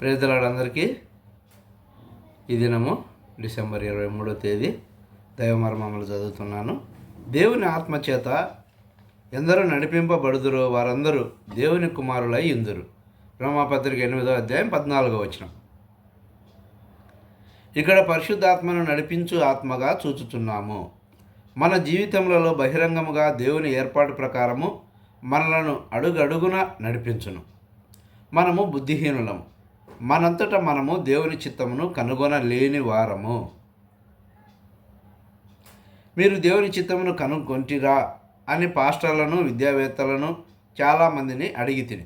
ప్రేదలాడందరికీ ఈ దినము డిసెంబర్ ఇరవై మూడో తేదీ దైవమర్మములు చదువుతున్నాను. దేవుని ఆత్మచేత ఎందరూ నడిపింపబడుదురో వారందరూ దేవుని కుమారులై ఇందురు. రోమాపత్రిక ఎనిమిదో అధ్యాయం పద్నాలుగో వచనం. ఇక్కడ పరిశుద్ధాత్మను నడిపించు ఆత్మగా చూచుచున్నాము. మన జీవితములలో బహిరంగముగా దేవుని ఏర్పాటు ప్రకారము మనలను అడుగడుగున నడిపించును. మనము బుద్ధిహీనులము. మనంతట మనము దేవుని చిత్తమును కనుగొనలేని వారము. మీరు దేవుని చిత్తమును కనుగొంటిరా అని పాస్టర్లను విద్యావేత్తలను చాలామందిని అడిగి తిని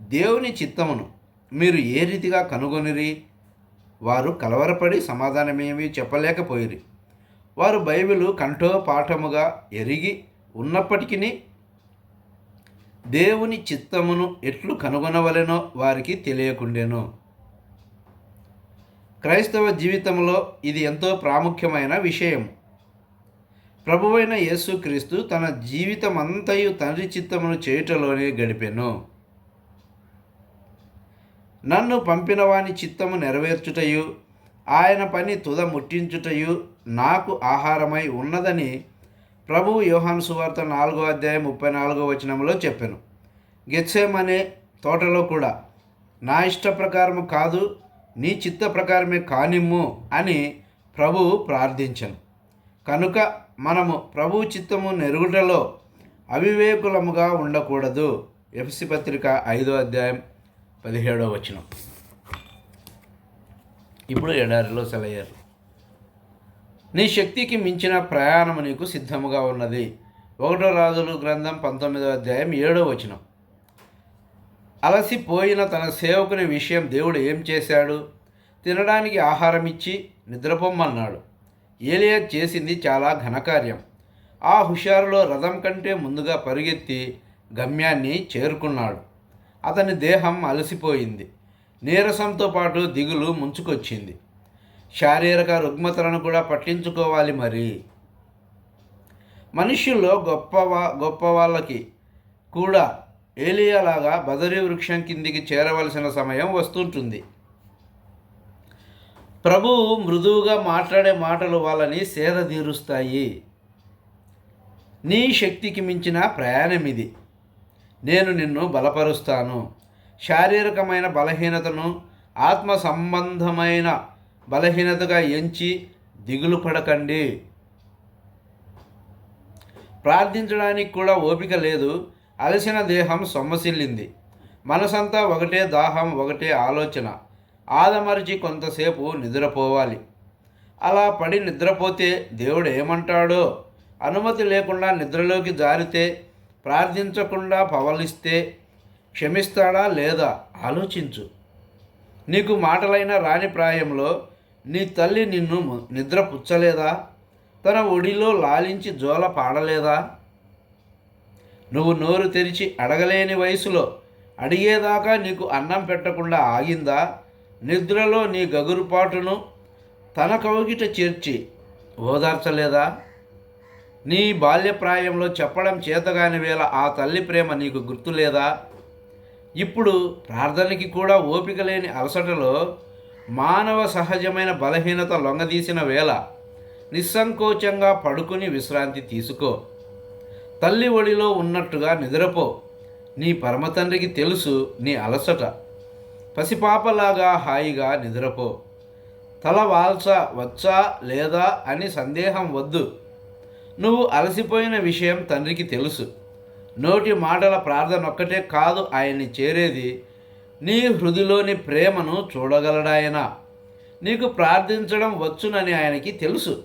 దేవుని చిత్తమును మీరు ఏ రీతిగా కనుగొనిరి? వారు కలవరపడి సమాధానమేమీ చెప్పలేకపోయిరి. వారు బైబిలు కంఠో పాఠముగా ఎరిగి ఉన్నప్పటికీ దేవుని చిత్తమును ఎట్లు కనుగొనవలెనో వారికి తెలియకుండెను. క్రైస్తవ జీవితంలో ఇది ఎంతో ప్రాముఖ్యమైన విషయం. ప్రభువైన యేసుక్రీస్తు తన జీవితమంతయు తండ్రి చిత్తమును చేయుటలోనే గడిపెను. నన్ను పంపిన వాని చిత్తము నెరవేర్చుటయు ఆయన పని తుద ముట్టించుటయు నాకు ఆహారమై ఉన్నదని ప్రభువు యోహాను సువార్త నాలుగో అధ్యాయం ముప్పై నాలుగో వచనంలో చెప్పాను. గెచ్చేమనే తోటలో కూడా నా ఇష్ట ప్రకారము కాదు నీ చిత్త ప్రకారమే కానిమ్ము అని ప్రభువు ప్రార్థించను. కనుక మనము ప్రభు చిత్తము నెరుగుటలో అవివేకులముగా ఉండకూడదు. ఎఫ్సి పత్రిక ఐదో అధ్యాయం పదిహేడో వచనం. ఇప్పుడు ఎడారిలో సెలయ్యారు నీ శక్తికి మించిన ప్రయాణము నీకు సిద్ధముగా ఉన్నది. ఒకటో రాజులు గ్రంథం పంతొమ్మిదో అధ్యాయం ఏడో వచనం. అలసిపోయిన తన సేవకుని విషయం దేవుడు ఏం చేశాడు? తినడానికి ఆహారం ఇచ్చి నిద్రపోమ్మన్నాడు. ఏలియా చేసింది చాలా ఘనకార్యం. ఆ హుషారులో రథం కంటే ముందుగా పరిగెత్తి గమ్యాన్ని చేరుకున్నాడు. అతని దేహం అలసిపోయింది. నీరసంతో పాటు దిగులు ముంచుకొచ్చింది. శారీరక రుగ్మతలను కూడా పట్టించుకోవాలి మరి. మనుష్యుల్లో గొప్ప గొప్ప వాళ్ళకి కూడా ఏలియాలాగా బదరి వృక్షం కిందికి చేరవలసిన సమయం వస్తుంటుంది. ప్రభువు మృదువుగా మాట్లాడే మాటలు వాళ్ళని సేద తీరుస్తాయి. నీ శక్తికి మించిన ప్రయాణం ఇది. నేను నిన్ను బలపరుస్తాను. శారీరకమైన బలహీనతను ఆత్మ సంబంధమైన బలహీనతగా ఎంచి దిగులు పడకండి. ప్రార్థించడానికి కూడా ఓపిక లేదు. అలసిన దేహం సొమ్మసిల్లింది. మనసంతా ఒకటే దాహం ఒకటే ఆలోచన. ఆదమరిచి కొంతసేపు నిద్రపోవాలి. అలా పడి నిద్రపోతే దేవుడు ఏమంటాడో అనుమతి లేకుండా నిద్రలోకి జారితే ప్రార్థించకుండా పవలిస్తే క్షమిస్తాడా లేదా? ఆలోచించు. నీకు మాటలైన రాని ప్రాయంలో నీ తల్లి నిన్ను నిద్ర పుచ్చలేదా తన ఒడిలో లాలించి జోల పాడలేదా? నువ్వు నోరు తెరిచి అడగలేని వయసులో అడిగేదాకా నీకు అన్నం పెట్టకుండా ఆగిందా? నిద్రలో నీ గగురుపాటును తన కౌగిట చేర్చి ఓదార్చలేదా? నీ బాల్యప్రాయంలో చెప్పడం చేతగాని వేళ ఆ తల్లి ప్రేమ నీకు గుర్తులేదా? ఇప్పుడు ప్రార్థనకి కూడా ఓపిక లేని అలసటలో మానవ సహజమైన బలహీనత లొంగదీసిన వేళ నిస్సంకోచంగా పడుకుని విశ్రాంతి తీసుకో. తల్లి ఒడిలో ఉన్నట్టుగా నిద్రపో. నీ పరమతండ్రికి తెలుసు నీ అలసట. పసిపాపలాగా హాయిగా నిద్రపో. తల వాల్చ వచ్చా లేదా అని సందేహం వద్దు. నువ్వు అలసిపోయిన విషయం తండ్రికి తెలుసు. నోటి మాటల ప్రార్థన ఒక్కటే కాదు ఆయన్ని చేరేది. నీ హృదిలోని ప్రేమను చూడగలడాయన. నీకు ప్రార్థించడం వచ్చునని ఆయనకి తెలుసు.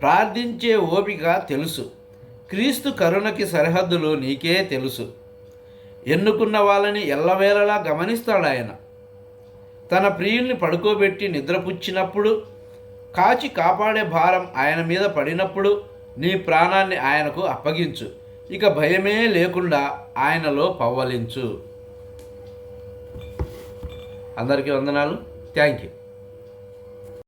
ప్రార్థించే ఓపిక తెలుసు. క్రీస్తు కరుణకి సరిహద్దులు నీకే తెలుసు. ఎన్నుకున్న వాళ్ళని ఎల్లవేళలా గమనిస్తాడు ఆయన. తన ప్రియుల్ని పడుకోబెట్టి నిద్రపుచ్చినప్పుడు కాచి కాపాడే భారం ఆయన మీద పడినప్పుడు నీ ప్రాణాన్ని ఆయనకు అప్పగించు. ఇక భయమే లేకుండా ఆయనలో పవ్వలించు. అందరికీ వందనాలు. Thank you.